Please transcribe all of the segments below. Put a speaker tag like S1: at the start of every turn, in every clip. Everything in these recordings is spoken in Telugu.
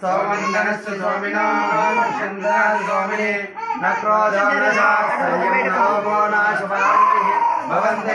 S1: सौमन्दनस्य स्वामिना स्वामिने न क्रोधो नाशुभाङ्गिः भवन्ति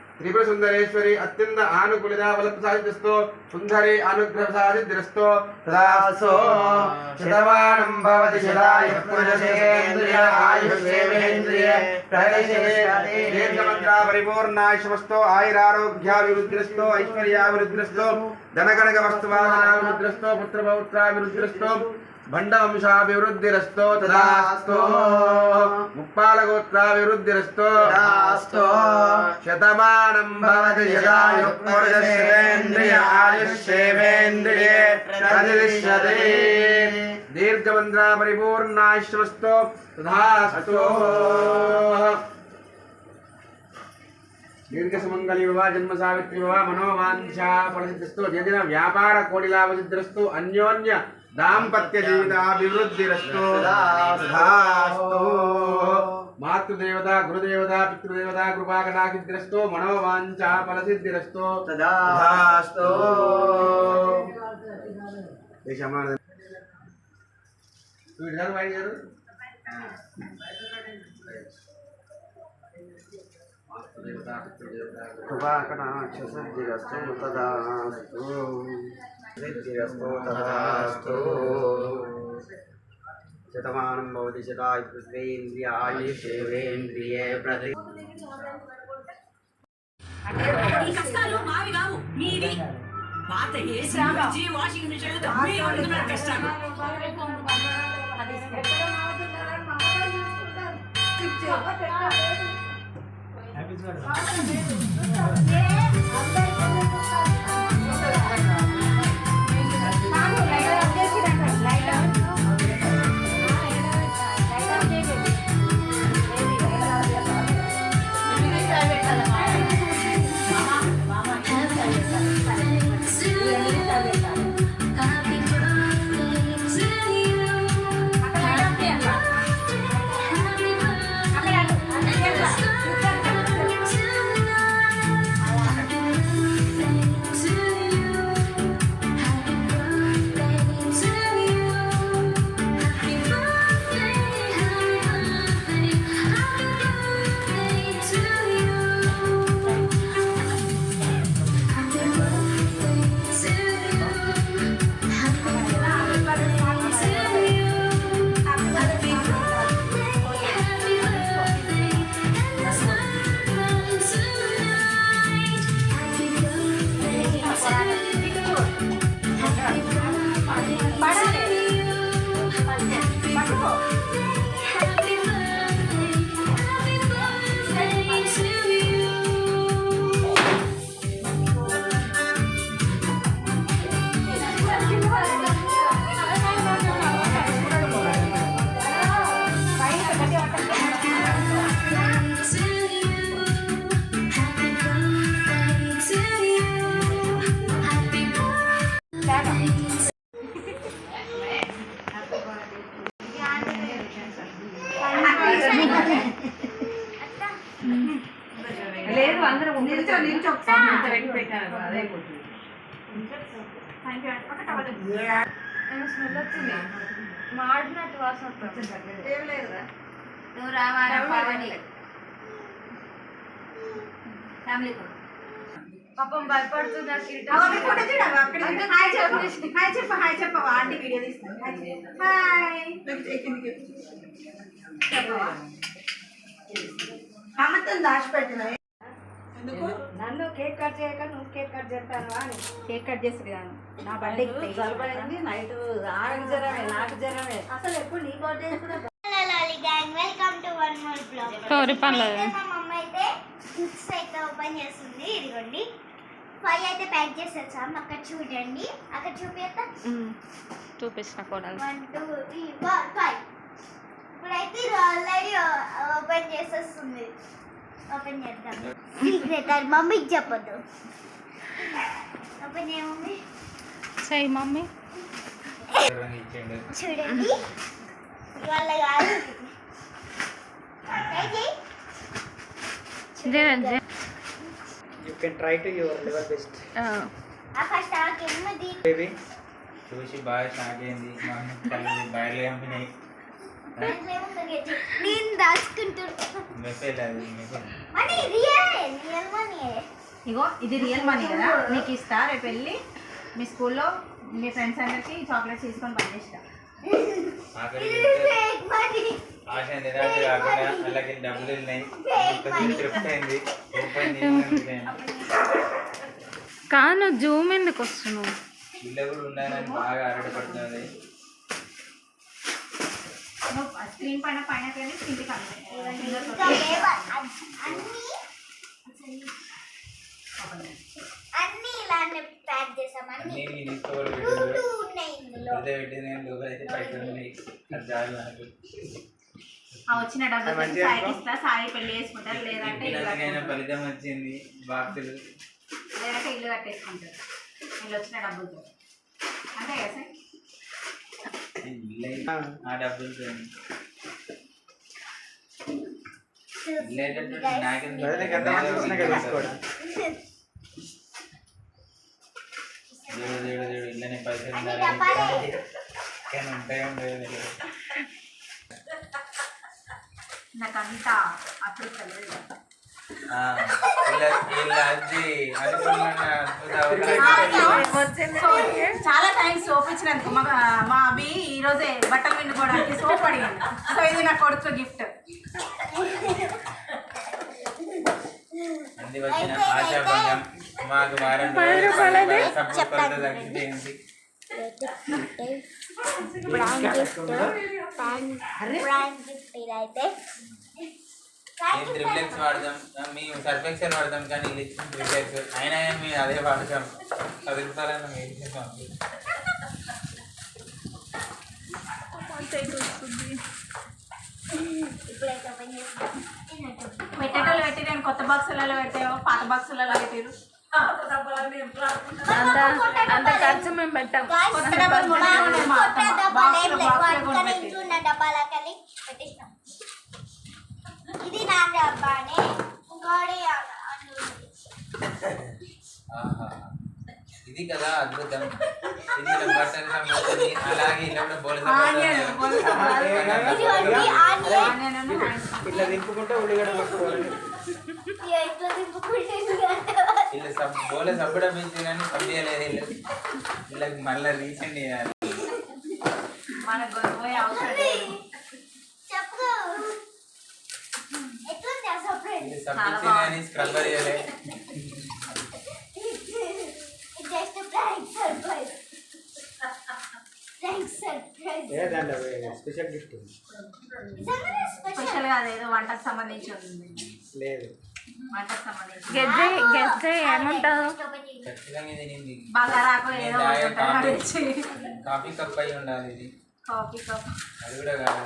S1: త్రిపుర సుందరేశ్వరి అత్యంత ఆనుకూలిత వలప్రసాదిస్తూ సుందరి అనుగ్రహ సాధిద్రస్తో శతమానం భవతి శతాయ పురుషేంద్రియ ఆయుషేంద్రియ దీర్ఘమంత్ర పరిపూర్ణాయుషమస్తో ఆయురారోగ్యాభివృద్ధిరస్తో ఐశ్వర్యాభివృద్ధిరస్తో ధనగణక వస్తువాదనాభివృద్ధిరస్తో పుత్రపౌత్రాభివృద్ధిరస్తో భండవంశాభివృద్ధిరస్తో తదాస్తో ముప్పాలగోత్రాభివృద్ధిరస్తో
S2: తదాస్తు.
S1: శతమానం భవతి పురుషేంద్రియ ఆయుష్యేంద్రియే ప్రతిష్టతే దీర్ఘమంత్ర పరిపూర్ణాశ్వస్తో తథాస్తు దీర్ఘ సుమంగళి వివా జన్మ సావిత్రి వివా మనోవాంఛా ఫలసిద్ధిస్తూ జదిన వ్యాపార కోడిలాభసిద్ధిరస్తు అన్యోన్య దాంపత్య జీవితాభివృద్ధిరస్తు మాతృదేవత గురుదేవత పితృదేవత కృపాకటాకిద్ధిరస్తు మనోవాంఛా ఫలసిద్ధిరస్తు
S2: తదాస్తు.
S1: వీడు గారు వాడి గారు మాతృదేవత పితృదేవత
S2: కృపాకటాక్షసిద్ధిరస్తు తదాస్తు సిద్ధిరస్తు తదాస్తు శతమానం భవతి శతాయు పృథ్వీంద్రియ ఆయుషేంద్రియే ప్రతి
S3: ఈ కష్టాలు మావి కావు మీవి పాత ఏసీ ఫ్రిడ్జి, వాషింగ్ మిషన్ కష్టాలు
S4: లేదు అందరూ నిల్చో నిల్చో స్మెల్ వచ్చింది. మాడినట్టు వాసన ఏం లేదురా.
S5: నువ్వు రావాలా పావని. ఫ్యామిలీ
S4: పాపం భయపడుతున్నా
S5: హాయ్ చెప్పు. హాయ్ చెప్పు. హాయ్ చెప్పు. ఆంటీ వీడియో తీస్తాను. హాయ్ అమ్మతో దాచిపెట్టిన?
S4: నన్ను కేక్ కట్ చేయక నువ్వు కేక్ కట్ చేస్తాను అని.
S5: కేక్ కట్ కాదు నా బర్త్డే
S4: సరిపడింది నైట్ ఆమెకు జ్వరమే నాకు జ్వరమే
S5: అసలు ఎప్పుడు నీ బర్త్డే కూడా
S6: more స్టోరీ పనులు
S7: అయితే మా మమ్మ అయితే బుక్స్ అయితే ఓపెన్ చేస్తుంది ఇదిగోండి. ఫైవ్ అయితే ప్యాక్ చేసి వచ్చాం అక్కడ చూడండి. అక్కడ చూపిస్తా.
S6: కూడా.
S7: One two three four five ఇప్పుడైతే ఇది ఆల్రెడీ ఓపెన్ చేసేస్తుంది. ఓపెన్ చేద్దాం. సీక్రెట్ అది మమ్మీకి చెప్పొద్దు
S6: సై మమ్మీ
S7: చూడండి ఇవాళ కాదు.
S8: You can try to your level best
S7: ఆ ఫస్ట్ ఆకేమో దీ
S8: బేబీ
S9: చూసి బాగా షాక్ అయింది. మా కళ్ళు బయలు కంపినాయి
S7: నేను దాచుకుంటున్నాను
S5: ఇగో ఇది రియల్ మనీ కదా. నీకు ఇస్తా రేపు వెళ్ళి. మీ స్కూల్లో మీ ఫ్రెండ్స్ అందరికి చాక్లెట్స్ తీసుకొని
S7: మనీ
S9: ఆశ నిరాశ కాకుండా అలాగే డబ్బులు ఉన్నాయి. తృప్తి అయింది.
S6: నువ్వు జూమ్ ఎందుకు వస్తున్నావు?
S9: ఇల్లు కూడా ఉండాలని బాగా
S5: నువ్వు స్క్రీన్ పైన పైన కానీ అన్నీ
S7: ఇలానే ప్యాక్ చేసాం అన్నీ టూ ఉన్నాయి ఇందులో
S9: అయితే
S5: ఆ వచ్చిన డబ్బులు సాయి ఇస్తా సాయి పెళ్ళి చేసుకుంటారు లేదంటే ఇల్లు
S9: ఫలితం వచ్చింది బాక్సులు
S5: లేదంటే ఇల్లు కట్టేసుకుంటారు. వీళ్ళు వచ్చిన డబ్బులతో అంతే కదా సార్
S9: ఇల్లు అయితే ఆ డబ్బులతో ఇల్లు అయితే నాకెందుకు
S8: అదే నీకు ఎంతమంది వచ్చినాక తీసుకోవడం
S9: దేవుడు దేవుడు దేవుడు ఇల్లనే పైసలు
S7: అన్ని
S9: ఉండాలని
S7: డబ్బాలే.
S9: కానీ ఉంటాయో ఉంటాయో తెలియదు.
S5: నాకు అంత చాలా థ్యాంక్స్ సోప్ ఇచ్చినందుకు. మా మా అవి ఈ రోజే బట్టలు పిండుకోవడానికి సోప్ అడిగాను సో ఇది నా కొడుకు గిఫ్ట్.
S9: మాకు వారం
S7: గిఫ్ట్ గిఫ్ట్ ఇదైతే
S9: మేము త్రిప్లెక్స్ వాడదాం మేము సర్ఫెక్సల్ వాడదాం కానీ వీళ్ళు ఇచ్చిన త్రిప్లెక్స్ అయినా కానీ మేము అదే వాడతాం. రూపాయలన్నా మేము ఇచ్చేసాం
S5: పెట్టేటోళ్ళు పెట్టి నేను కొత్త బాక్సులలో పెట్టావు? పాత బాక్సులలో పెట్టారు?
S6: అంత ఖర్చు మేము పెట్టాం.
S5: కొత్త డబ్బాలు
S7: ఇది నా డబ్బానే ఇంకోటి.
S9: ఇది కదా అద్భుతం. ఇది ఇలా బట్టలు సంబంధించి. అలాగే ఇలా కూడా బోల.
S8: ఇట్లా దింపుకుంటే ఉల్లిగడ్డ
S9: వీళ్ళు సబ్ బోల సబ్బడం ఇచ్చి కానీ వీళ్ళు వీళ్ళకి మళ్ళీ రీసెంట్ చేయాలి.
S5: మన గొడవ అవసరం
S8: స్పెషల్ గిఫ్ట్
S7: స్పెషల్
S5: స్పెషల్గా అదేదో వంటకు సంబంధించి ఉంది.
S8: లేదు.
S6: గెజ్జే గెజ్జే
S5: బగారాకు ఏదో తెలిసి.
S9: కాఫీ కప్ అయి ఉండాలి ఇది.
S5: Coffee cup.
S9: అది కూడా కాదు.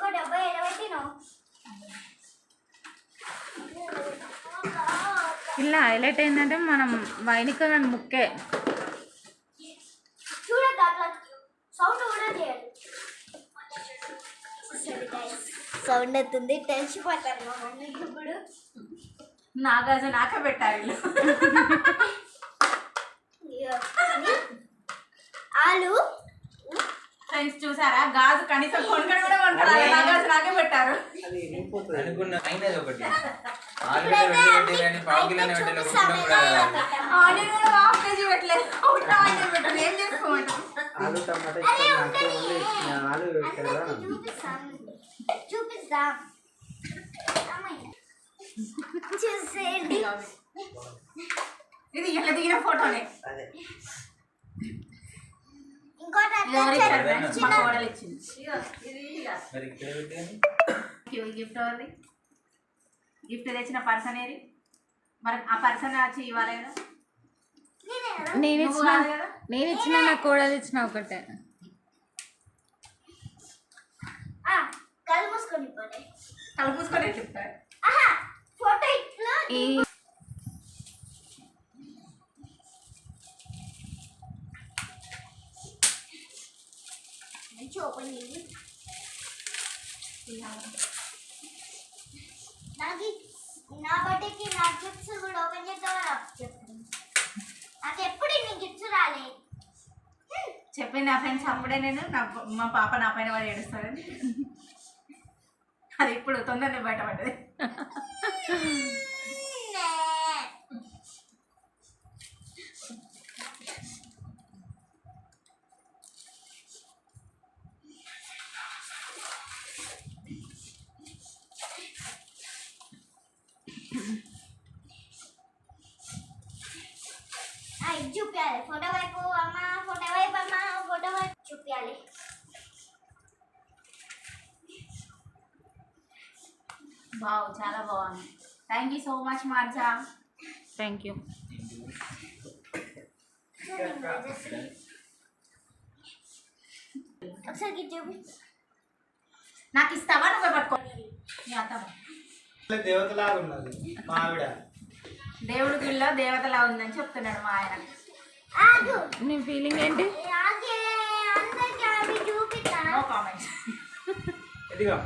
S7: ఇంకో డబ్బా ఎడబెట్టినావు
S6: ఇలా హైలైట్ ఏంటంటే మనం వైనిక ముక్కే.
S7: సౌండ్ కూడా చేయాలి సౌండ్ అవుతుంది మా మమ్మీకి ఇప్పుడు.
S5: నాగాజు నాకే పెట్టారు వీళ్ళు.
S7: ఇగో. ఆలు
S5: సో ఫ్రెండ్స్ చూసారా? గాజు కనీసం కొనుక్కడు కూడా కొనుక్కరా నా గాజు నాకే పెట్టారు.
S9: అనుకున్న. అయినది ఒకటి.
S5: ఆనియన్ కూడా హాఫ్ కేజీ పెట్టలేదు. ఒకటి ఆనియన్ పెట్టారు ఏం చేసుకోమంటారు?
S8: ఆలు టమాటా ఆలు
S7: చూపిస్తాం చూసేయండి.
S5: ఇది ఇట్లా దిగిన ఫోటోనే
S8: అదే
S7: ఇంకోటి
S5: ఇది ఎవరు
S7: అట్లా
S5: ఇచ్చారు friends? మా కోడలు ఇచ్చింది
S9: మరి ఇక్కడ పెట్టి కానీ
S5: గిఫ్ట్ ఎవరిది? గిఫ్ట్ తెచ్చిన పర్సన్ ఏది మరి ఆ పర్సన్ వచ్చి ఇవ్వాలి కదా
S7: నేనే కదా
S6: నేను
S5: నువ్వు
S6: ఇచ్చిన నేను ఇచ్చిన నా కోడలు ఇచ్చిన ఒకటే.
S5: తల పూసుకొని చెప్తారు
S7: ఆహా ఫోటో నుంచి ఓపెన్ చేయండి నాకు నా బర్త్డేకి నా గిఫ్ట్స్ కూడా ఓపెన్ చేద్దామని చెప్తాను నాకు ఎప్పుడు నీ గిఫ్ట్స్ రాలే
S5: చెప్పింది నా ఫ్రెండ్స్ అప్పుడే నేను నా మా పాప నా పైన వాడు ఏడుస్తారని అది ఇప్పుడు తొందరగా బయటపడ్డది
S7: నే. ఆ, ఇది చూపించాలి ఫోటో వైపు అమ్మ ఫోటో వైపు అమ్మ ఫోటో వైపు చూపించాలి
S5: బావు చాలా బాగుంది. థ్యాంక్ యూ సో మచ్ మార్జా.
S6: థ్యాంక్ యూ
S7: ఒకసారి
S5: నాకు ఇస్తావా నువ్వే పట్టుకో నీ అత్తమ్మ
S8: దేవతలాగా ఉన్నది మా ఆవిడ.
S5: దేవుడి గుళ్ళో దేవతలా ఉందని చెప్తున్నాడు మా ఆయన.
S7: ఆగు.
S6: నీ ఫీలింగ్ ఏంటి?
S5: నో కామెంట్స్
S8: ఇదిగో.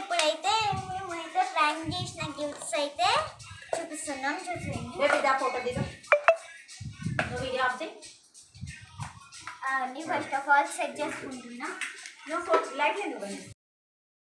S7: ఇప్పుడైతే మేము అయితే ప్లాన్ చేసిన గిఫ్ట్స్ అయితే చూపిస్తున్నాం చూసేయండి.
S5: ఇదా ఫోటో దిగు వీడియో ఆఫ్
S7: అవన్నీ ఫస్ట్ ఆఫ్ ఆల్ సెట్ చేసుకుంటున్నా.
S5: నువ్వు ఫోటో లైట్ ఎందుకు?